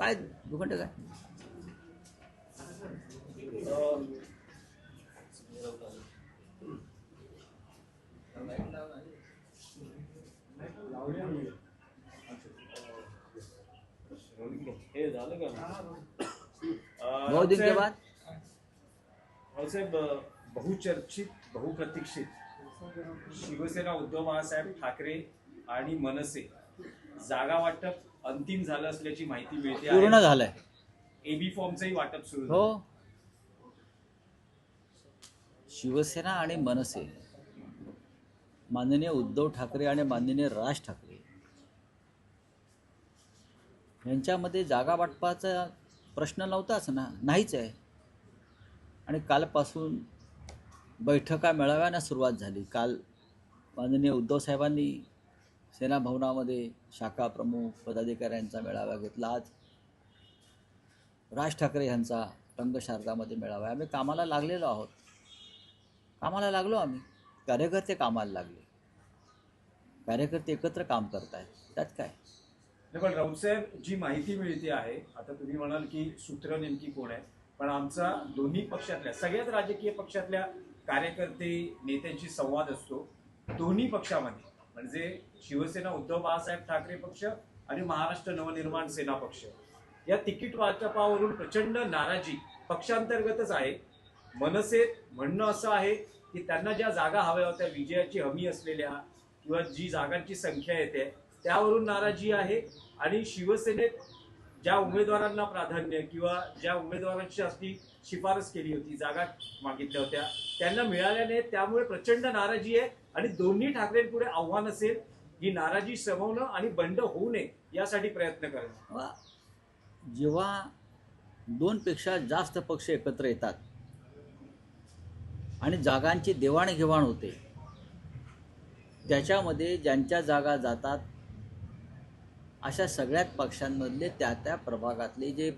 काय भूखंड काय? हे झालं का? दिन के बाद? बहुचर्चित बहुप्रतीक्षित. शिवसेना उद्धव बाळासाहेब ठाकरे आणि मनसे. जागा वाटप अंतिम झालं असल्याची माहिती मिळते पूर्ण झालंय. एबी फॉर्मचंही वाटप सुरू झालं. हो शिवसेना आणि मनसे माननीय उद्धव ठाकरे आणि माननीय राज ठाकरे यांच्यामध्ये जागा वाटपाचा प्रश्न नव्हताच ना नाहीच आहे. आणि कालपासून बैठका मेळाव्यानं सुरुवात झाली. काल माननीय उद्धव साहेबांनी सेना भवनामध्ये शाखा प्रमुख पदाधिकाऱ्यांचा मेळावा घेतला. आज राज ठाकरे यांचा रंगशारदामध्ये मेळावा आहे. आम्ही कामाला लागलेलो आहोत. कामाला लागलो आम्ही. कार्यकर्ते कामाला लागले. कार्यकर्ते एकत्र काम करत आहेत त्यात काय? पण राऊतसाहेब जी माहिती मिळते आहे आता तुम्ही म्हणाल की सूत्र नेमकी कोण आहे पण आमचा दोन्ही पक्षातल्या सगळ्याच राजकीय पक्षातल्या कार्यकर्ते नेत्यांशी संवाद असतो. दोन्ही पक्षामध्ये म्हणजे शिवसेना उद्धव बाळासाहेब ठाकरे पक्ष आणि महाराष्ट्र नवनिर्माण सेना पक्ष. या तिकीट वाटपावरून प्रचंड नाराजी पक्षांतर्गतच आहे. मनसेत म्हणणं असं आहे की त्यांना ज्या जागा हव्या होत्या विजयाची हमी असलेल्या किंवा जी जागांची संख्या येते त्यावरून नाराजी आहे. आणि शिवसेनेत ज्या उमेदवारांना प्राधान्य किंवा ज्या उमेदवारांची असती शिफारस केली होती जागा मागितल्या होत्या त्यांना मिळाल्या नाहीत त्यामुळे प्रचंड नाराजी आहे. आणि दोन्ही ठाकरेंपुढे आव्हान असेल ही नाराजी समवणं आणि बंड होऊ नये यासाठी प्रयत्न करणं जेव्हा दोनपेक्षा जास्त पक्ष एकत्र येतात आणि जागांची देवाणघेवाण होते त्याच्यामध्ये ज्यांच्या जागा जातात अशा सगळ्यात पक्षांमधले त्या त्या प्रभागातले जे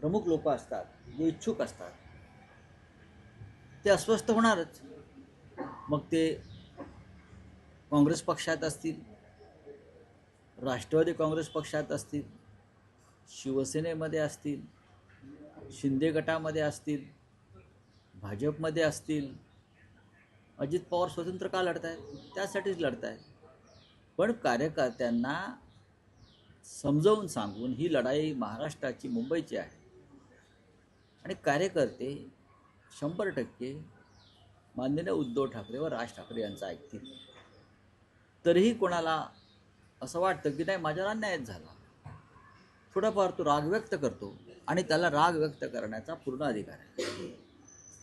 प्रमुख लोक असतात जे इच्छुक असतात ते अस्वस्थ होणारच. मग ते काँग्रेस पक्षात असतील राष्ट्रवादी काँग्रेस पक्षात असतील शिवसेनेमध्ये असतील शिंदे गटामध्ये असतील भाजपमध्ये असतील अजित पवार स्वतंत्र का लढत आहेत त्यासाठीच लढत आहेत पण कार्यकर्त्यांना समजावून सांगून ही लढाई महाराष्ट्राची मुंबईची आहे. आणि कार्यकर्ते शंभर टक्के माननीय उद्धव ठाकरे व राज ठाकरे यांचं ऐकतील. तरीही कोणाला असं वाटतं की नाही माझ्यावर अन्यायच झाला. थोडाफार तो राग व्यक्त करतो आणि त्याला राग व्यक्त करण्याचा पूर्ण अधिकार आहे.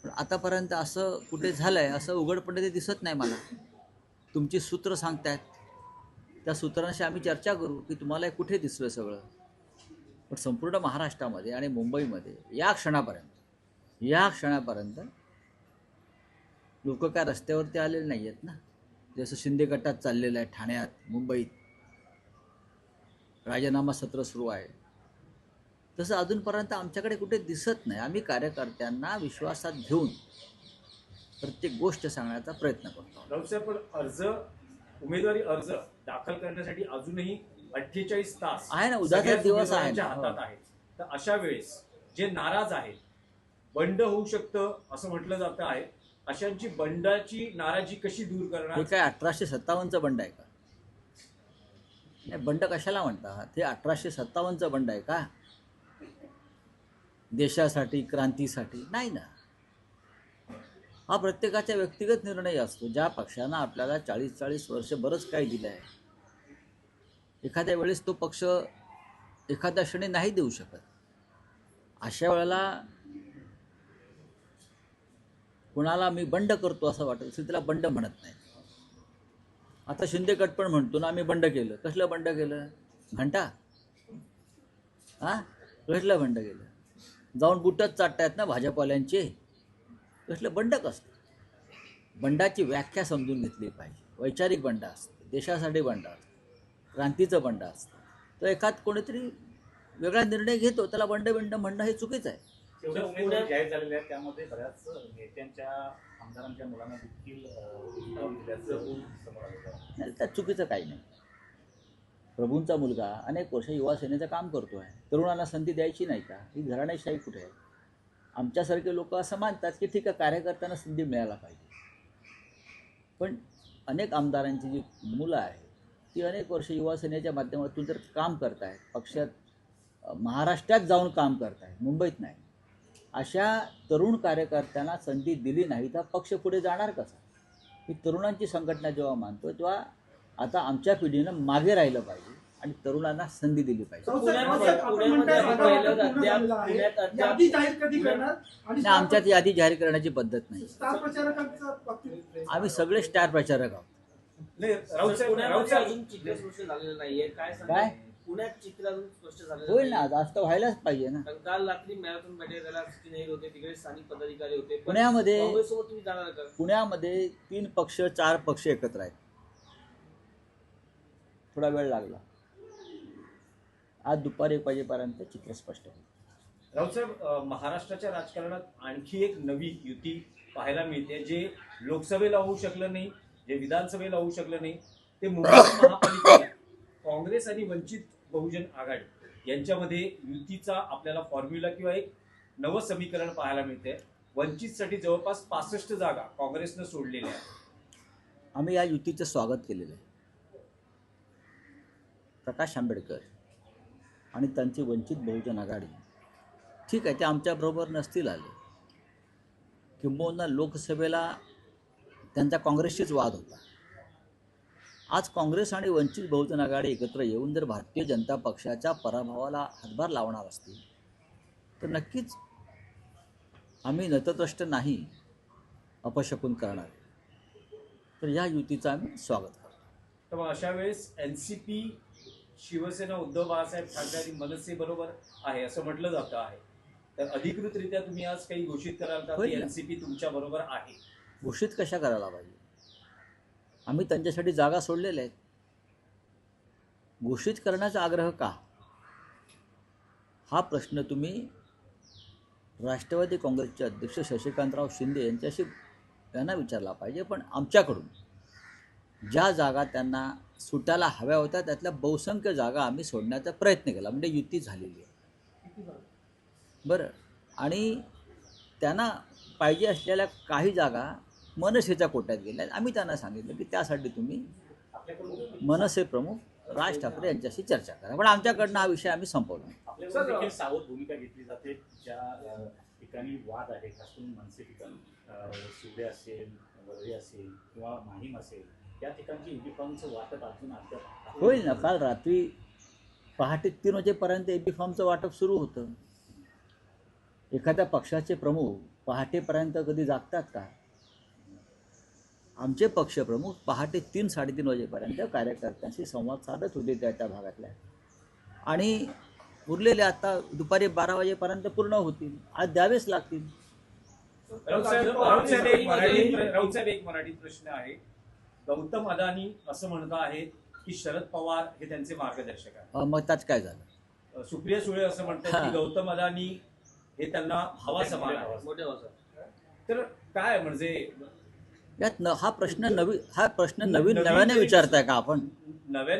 पण आतापर्यंत असं कुठे झालं आहे असं उघडपणे ते दिसत नाही मला. तुमची सूत्र सांगतायत. त्या सूत्रांशी आम्ही चर्चा करू की तुम्हाला हे कुठे दिसलं सगळं. पण संपूर्ण महाराष्ट्रामध्ये आणि मुंबईमध्ये या क्षणापर्यंत या क्षणापर्यंत लोक काय रस्त्यावरती आलेले नाही आहेत ना. जसं शिंदे गटात चाललेलं आहे ठाण्यात मुंबईत. राजीनामा सत्र सुरू आहे. तसं अजूनपर्यंत आमच्याकडे कुठे दिसत नाही. आम्ही कार्यकर्त्यांना विश्वासात घेऊन प्रत्येक गोष्ट सांगण्याचा प्रयत्न करतो. पण अर्ज उमेदवारी अर्ज दाखल करण्यासाठी अजूनही अठ्ठेचाळीस तास आहे ना, उद्याचा सगळ्याच दिवस आहे ना. हातात आहेत. तर अशा वेळेस जे नाराज आहेत बंड होऊ शकतं असं म्हटलं जातं आहे. अशांची बंडाची नाराजी कशी दूर हे करणार काय अठराशे सत्तावन्नचा बंड आहे का? नाही बंड कशाला म्हणतात हे अठराशे सत्तावन्नचा बंड आहे का? देशासाठी क्रांतीसाठी? नाही ना. हा प्रत्येकाचा व्यक्तिगत निर्णय असतो. ज्या पक्षानं आपल्याला चाळीस चाळीस वर्ष बरंच काही दिलं आहे एखाद्या वेळेस तो पक्ष एखाद्या क्षणी नाही देऊ शकत. अशा वेळेला कुणाला मी बंड करतो असं वाटत असेल त्याला बंड म्हणत नाही. आता शिंदे गट पण म्हणतो ना आम्ही बंड केलं. कसलं बंड केलं? घंटा? हां कसलं बंड केलं? जाऊन बुटच चाटतायत ना भाजपवाल्यांचे. कसलं बंड कसलं? बंडाची व्याख्या समजून घेतली पाहिजे. वैचारिक बंड असतं देशासाठी बंड असतं क्रांतीचं बंड असतं. तर एखाद कोणीतरी वेगळा निर्णय घेतो त्याला बंड बिंड म्हणणं हे चुकीचं आहे. जेवढ्या उमेदवारी जाहीर झालेल्या आहेत त्यामध्ये बऱ्याच नेत्यांच्या आमदारांच्या मुलांना देखील अं, उतावून दिल्याचं समोर आलेलं आहे. नाही त्यात चुकीचं काही नाही. प्रभूंचा मुलगा अनेक वर्ष युवा सेनेचं काम करतो आहे तरुणांना संधी द्यायची नाही का? ही घराणेशाही कुठे आहे? आमच्यासारखे लोक असं मानतात की ठीक आहे कार्यकर्त्यांना संधी मिळायला पाहिजे. पण अनेक आमदारांची जी मुलं आहेत ती अनेक वर्ष युवा सेनेच्या माध्यमातून जर काम करत आहेत पक्षात महाराष्ट्रात जाऊन काम करत आहेत मुंबईत नाही. अशा तरुण कार्यकर्त्यांना संधी दिली नाही तर पक्ष पुढे जाणार कसा? ही तरुणांची संघटना जेव्हा मानतो तेव्हा आता आमच्या पिढीनं मागे राहिलं पाहिजे आणि तरुणांना संधी दिली पाहिजे. आमच्यात यादी जाहीर करण्याची पद्धत नाही. स्टार प्रचारकांचा बाबतीत आम्ही सगळे स्टार प्रचारक आहोत. काय पुण्यात चित्र अजून स्पष्ट झालेलं होईल ना नाहीये. जास्त व्हायलाच पाहिजे ना. कारण काल रात्री मॅरेथॉन बैठक झाला सचिन अहिर होते तिकडे स्थानिक पदाधिकारी होते. पण पुण्यामध्ये काँग्रेससोबत तुम्ही जाणार का? पुण्यामध्ये तीन पक्ष चार पक्ष एकत्र आहेत. थोडा वेळ लागला. आज दुपारी एक वाजेपर्यंत चित्र स्पष्ट होईल. राऊत साहेब अ, महाराष्ट्राच्या राजकारणात आणखी एक नवी युती पाहायला मिळते जे लोकसभेला होऊ शकलं नाही जे विधानसभेला होऊ शकलं नाही ते मुंबई महापालिकेला काँग्रेस आणि वंचित बहुजन आघाडी यांच्यामध्ये युतीचा आपल्याला फॉर्म्युला किंवा एक नवं समीकरण पाहायला मिळते वंचितसाठी जवळपास पासष्ट जागा काँग्रेसनं सोडलेल्या आहेत. आम्ही या युतीचं स्वागत केलेलं आहे. प्रकाश आंबेडकर आणि त्यांची वंचित बहुजन आघाडी. ठीक आहे ते आमच्याबरोबर नसतील आले. किंबहुना लोकसभेला त्यांचा काँग्रेसशीच वाद होता. आज काँग्रेस आणि वंचित बहुजन आघाडी एकत्र येऊन जर भारतीय जनता पक्षाच्या पराभवाला हातभार लावणार असतील तर नक्कीच आम्ही नतद्रष्ट नाही अपशकून करणार. तर या युतीचं आम्ही स्वागत करतो. तर मग अशा वेळेस एनसीपी शिवसेना उद्धव बाळासाहेब ठाकरे आणि मनसे बरोबर आहे असं म्हटलं जातं आहे. तर अधिकृतरित्या तुम्ही आज काही घोषित कराल का की होईल ना. एनसीपी तुमच्या बरोबर आहे? घोषित कशा करायला पाहिजे? आम्ही त्यांच्यासाठी जागा सोडलेल्या आहेत. घोषित करण्याचा आग्रह का? हा प्रश्न तुम्ही राष्ट्रवादी काँग्रेसचे अध्यक्ष शशिकांतराव शिंदे यांच्याशी त्यांना विचारला पाहिजे पण आमच्याकडून ज्या जागा त्यांना सुटायला हव्या होत्या त्यातल्या बहुसंख्य जागा आम्ही सोडण्याचा प्रयत्न केला. म्हणजे युती झालेली आहे. बरं. आणि त्यांना पाहिजे असलेल्या काही जागा मनसेच्या कोट्यात गेल्या आम्ही त्यांना सांगितलं की त्यासाठी तुम्ही मनसे प्रमुख राज ठाकरे यांच्याशी चर्चा करा. पण आमच्याकडनं हा विषय आम्ही संपवला सावध भूमिका घेतली जाते. ज्या ठिकाणी वाद आहे खास करून मनसे ठिकाणी असेल वरळी असेल किंवा माहीम असेल त्या ठिकाणची युनिफॉर्मचं वाटप अजून होईल ना काल रात्री पहाटे तीन वाजेपर्यंत एबी फॉर्मचं वाटप सुरू होतं. एखाद्या पक्षाचे प्रमुख पहाटेपर्यंत कधी जागतात का? आमचे पक्षप्रमुख पहाटे तीन साडेतीन वाजेपर्यंत कार्यकर्त्यांशी संवाद साधत होते त्या त्या भागातल्या. आणि उरलेले आता दुपारी बारा वाजेपर्यंत पूर्ण होतील. आज द्यावेच लागतील. एक मराठी प्रश्न आहे. गौतम अदानी असं म्हणत आहेत की शरद पवार हे त्यांचे मार्गदर्शक आहेत. अं, मग त्यात काय झालं? सुप्रिया सुळे असं म्हणतात की हा. गौतम अदानी हे त्यांना हवा समान आहे. तर काय म्हणजे यात न हा प्रश्न नवी हा प्रश्न नवीन नव्याने विचारताय का आपण?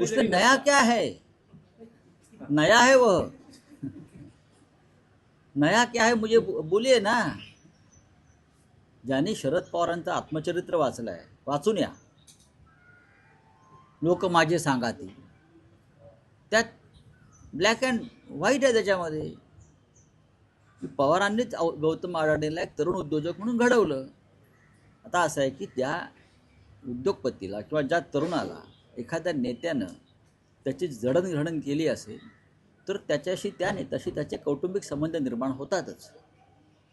जरी नया क्या है? नया है वह नया क्या है मुझे बो- बोलिए ना. ज्यांनी शरद पवारांचं आत्मचरित्र वाचलं आहे वाचून या. लोक माझे सांगाती त्यात ब्लॅक अँड व्हाईट आहे त्याच्यामध्ये. पवारांनीच गौतम अडाणीला एक तरुण उद्योजक म्हणून घडवलं. आता असं आहे की त्या उद्योगपतीला किंवा ज्या तरुणाला एखाद्या नेत्यानं त्याची जडणघडण केली असेल तर त्याच्याशी त्या नेत्याशी त्याचे कौटुंबिक संबंध निर्माण होतातच.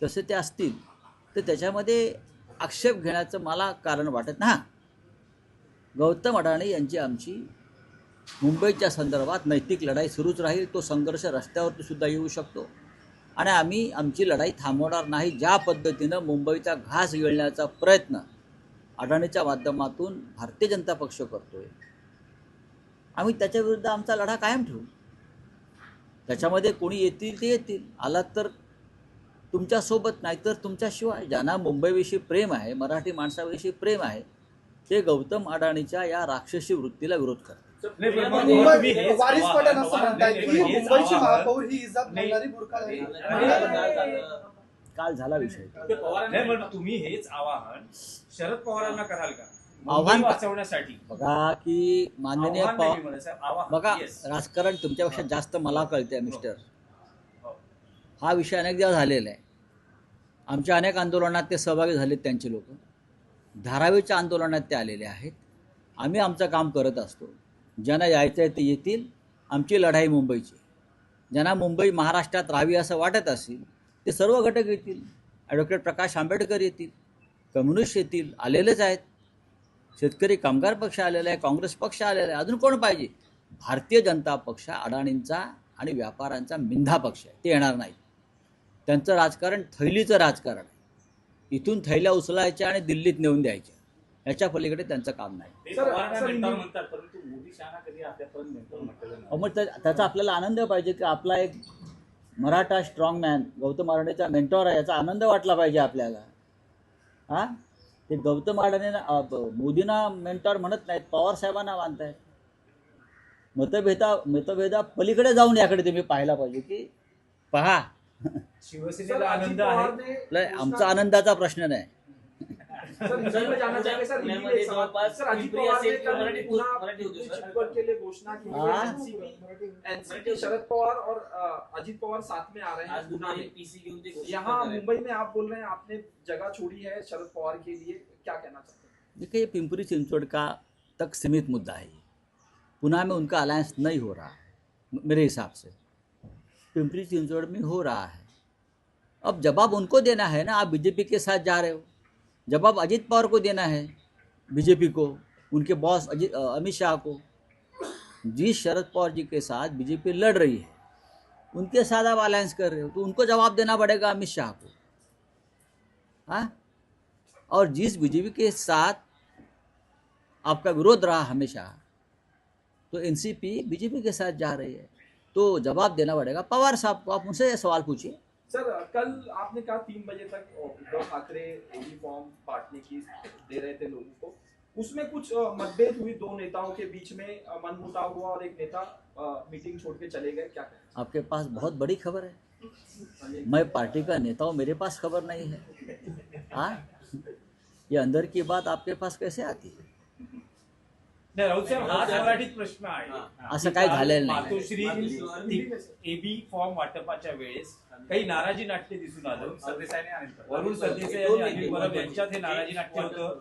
तसे ते असतील तर त्याच्यामध्ये आक्षेप घेण्याचं मला कारण वाटत ना गौतम अडाणी यांची आमची मुंबईच्या संदर्भात नैतिक लढाई सुरूच राहील तो संघर्ष रस्त्यावरती सुद्धा येऊ शकतो. आणि आम्ही आमची लढाई थांबवणार नाही ज्या पद्धतीनं मुंबईचा घास गिळण्याचा प्रयत्न अडाणीच्या माध्यमातून भारतीय जनता पक्ष करतोय. आम्ही त्याच्याविरुद्ध आमचा लढा कायम ठेवू. त्याच्यामध्ये कोणी येतील ते येतील. आलात तर तुमच्यासोबत नाही तर तुमच्याशिवाय. ज्यांना मुंबईविषयी प्रेम आहे मराठी माणसाविषयी प्रेम आहे ते गौतम अडाणीच्या या राक्षसी वृत्तीला विरोध करतात. वारिस पठाण असं म्हणतायत नाही, की मुंबईची महापौर ही बुरखा झालं? काल झाला विषय. तुम्ही हेच आवाहन शरद पवारांना कराल का? आव्हान- वाचवण्यासाठी. बघा की माननीय. बघा. राजकारण तुमच्यापेक्षा जास्त मला कळते मिस्टर. हो. हा विषय अनेकदा झालेला आहे. आमच्या अनेक आंदोलनात ते सहभागी झालेत त्यांचे लोक. धारावीच्या आंदोलनात ते आलेले आहेत. आम्ही आमचं काम करत असतो. ज्यांना यायचं आहे ते येतील. आमची लढाई मुंबईची ज्यांना मुंबई महाराष्ट्रात राहावी असं वाटत असेल ते सर्व घटक येतील. ॲडव्होकेट प्रकाश आंबेडकर येतील कम्युनिस्ट येतील आलेलेच आहेत. शेतकरी कामगार पक्ष आलेला आहे काँग्रेस पक्ष आलेला आहे. अजून कोण पाहिजे? भारतीय जनता पक्ष अडाणींचा आणि व्यापाऱ्यांचा मिंधा पक्ष आहे. ते येणार नाही त्यांचं राजकारण थैलीचं राजकारण आहे. इथून थैल्या उचलायच्या आणि दिल्लीत नेऊन द्यायच्या. याच्या पलीकडे त्यांचं काम नाही. मग त्या- त्याचा आपल्याला आनंद पाहिजे की आपला एक मराठा स्ट्रॉंग मॅन गौतम अडाणीचा मेंटॉर आहे याचा आनंद वाटला पाहिजे आपल्याला. हां? ते गौतम अडाणी मोदींना मेंटॉर म्हणत नाहीत पवार साहेबांना मानतायत. मतभेदा मतभेदा पलीकडे जाऊन याकडे तुम्ही पाहायला पाहिजे की पहा. शिवसेनेला आनंद आहे. आमचा आनंदाचा प्रश्न नाही. सर, जाना चाहेंगे, सर, जवळपास सर, अजित पिंपरी पवार ने असेल मराठी- पुन्हा मराठी होती, सर. चिटफंड के लिए घोषणा की हाँ? एनसीपी शरद पवार और अजित पवार साथ में आ रहे हैं। पुणे दुपारी में पीसी घेऊन ते यहाँ मुंबई में आप बोल रहे हैं आपने जगह छोड़ी है शरद पवार के लिए क्या कहना चाहते हैं? देखिए ये पिंपरी चिंचवड़ का तक सीमित मुद्दा है। ये। पुणे में उनका अलायंस नहीं हो रहा मेरे हिसाब से। पिंपरी चिंचवड़ में हो रहा है। अब जवाब उनको देना है ना आप बीजेपी के साथ जा रहे हो। जवाब अजीत पवार को देना है, बीजेपी को, उनके बॉस अजित अमित शाह को जिस शरद पवार जी के साथ बीजेपी लड़ रही है, उनके साथ आप अलायंस कर रहे हो तो उनको जवाब देना पड़ेगा अमित शाह को। हाँ? और जिस बीजेपी के साथ आपका विरोध रहा हमेशा तो एनसीपी बीजेपी के साथ जा रही है तो जवाब देना पड़ेगा पवार साहब को। आप उनसे सवाल पूछिए। सर कल आपने कहा तीन बजे तक उद्धव ठाकरे यूनिफॉर्म बांटने की दे रहे थे लोगों को। उसमें कुछ मतभेद हुई दो नेताओं के बीच में मनमुटाव हुआ और एक नेता मीटिंग छोड़ के चले गए। क्या कहें आपके पास बहुत बड़ी खबर है। मैं पार्टी का नेता हूँ मेरे पास खबर नहीं है। हाँ? ये अंदर की बात आपके पास कैसे आती है? नाही राऊत साहेब हाच मराठीत प्रश्न आहे. असं काही झालेलं नाही. मातोश्री एबी फॉर्म वाटपाच्या वेळेस काही नाराजी नाट्य दिसून आलं. वरुण सरदेसाई आणि अनिल परब यांच्यात हे नाराजी नाट्य होतं.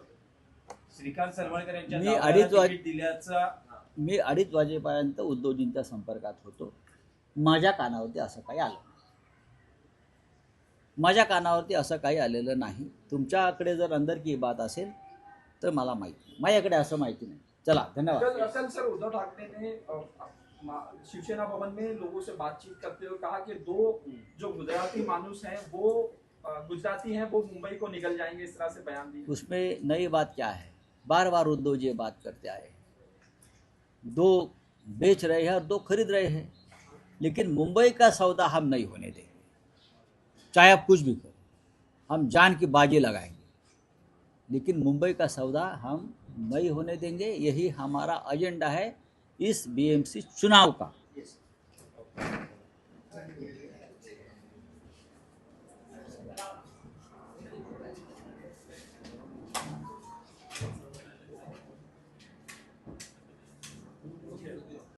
श्रीकांत सरवळकर यांच्या अडीच दिल्याचा मी अडीच वाजेपर्यंत उद्धवजींच्या संपर्कात होतो. माझ्या कानावरती असं काही आलं नाही. माझ्या कानावरती असं काही आलेलं नाही. तुमच्याकडे जर अंदर की बात असेल तर मला माहिती. माझ्याकडे असं माहिती नाही. चला धन्यवाद। कल सर उद्धव ठाकरे ने शिवसेना भवन में लोगों से बातचीत करते हुए कहा कि दो जो गुजराती मानुस हैं वो गुजराती हैं वो मुंबई को निकल जाएँगे इस तरह से बयान दिए उसमें नई बात क्या है? बार बार उद्धव जी बात करते आए दो बेच रहे हैं और दो खरीद रहे हैं। लेकिन मुंबई का सौदा हम नहीं होने देंगे। चाहे आप कुछ भी करो हम जान की बाजी लगाएँगे। लेकिन मुंबई का सौदा हम मई होने देंगे यही हमारा एजेंडा है इस बीएमसी चुनाव का।